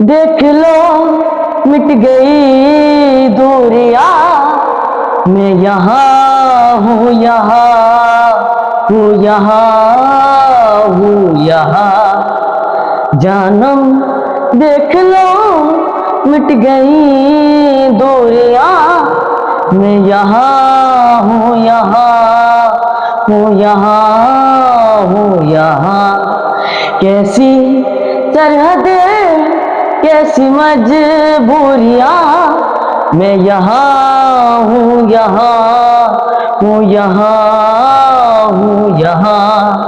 دیکھ لو، مٹ گئی دوریا میں یہاں ہوں یہاں ہوں یہاں ہوں، یہاں۔ جانم دیکھ لو، مٹ گئی دوریا میں یہاں ہوں یہاں ہوں یہاں ہوں، یہاں۔ کیسی طرح دل کیسی مجبوریاں، میں یہاں ہوں یہاں ہوں یہاں ہوں، یہاں۔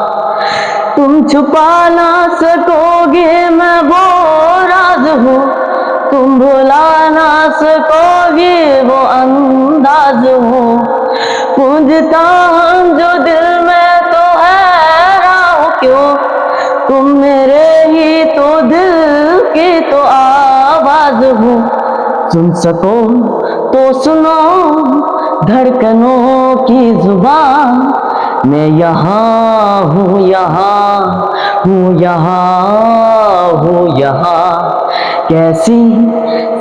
تم چھپا نہ سکو گے میں وہ راز ہوں۔ تم بھلا نہ سکو گے وہ انداز ہوں۔ پونجتا ہم جو دل ہو سن سکو تو سنو دھڑکنوں کی زبان میں یہاں ہوں یہاں ہوں یہاں ہوں یہاں کیسی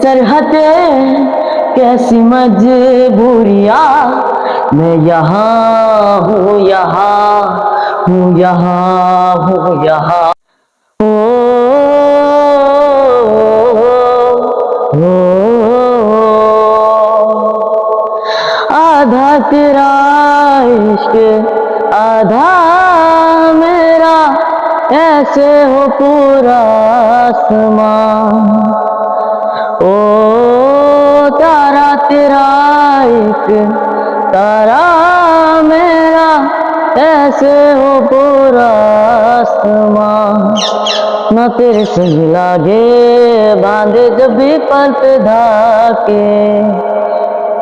سرحدیں کیسی مجبوریاں میں یہاں ہوں یہاں ہوں یہاں ہوں یہاں آدھا تیرا عشق، آدھا میرا، ایسے ہو پورا آسمان۔ او تارا تیرا عشق، تارا میرا، ایسے ہو پورا آسمان۔ نہ تیرے سنگ لاگے، باندھے جب بھی پلت دھا کے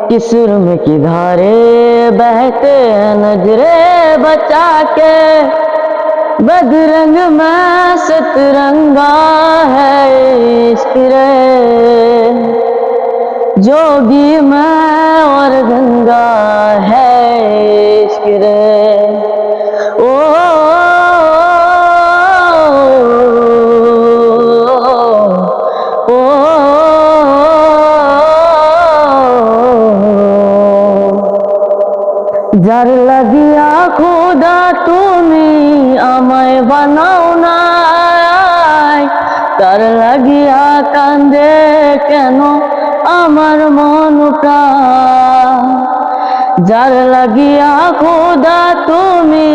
کس میں کی دھارے بہتے نجرے بچا کے۔ بدرنگ میں سترنگا ہے عشق رے جوگی میں اور گنگا যার লাগিয়া খোদা তুমি আমায় বানাও নাই, তার লাগিয়া কান্দে কেন আমার মন যার লাগিয়া খোদা তুমি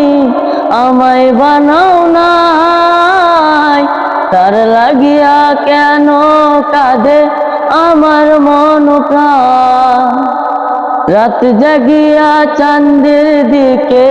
আমায় বানাও নাই, তার লাগিয়া কেন কাঁদে আমার মন প্রাণ? রাত জাগিয়া চাঁদের দিকে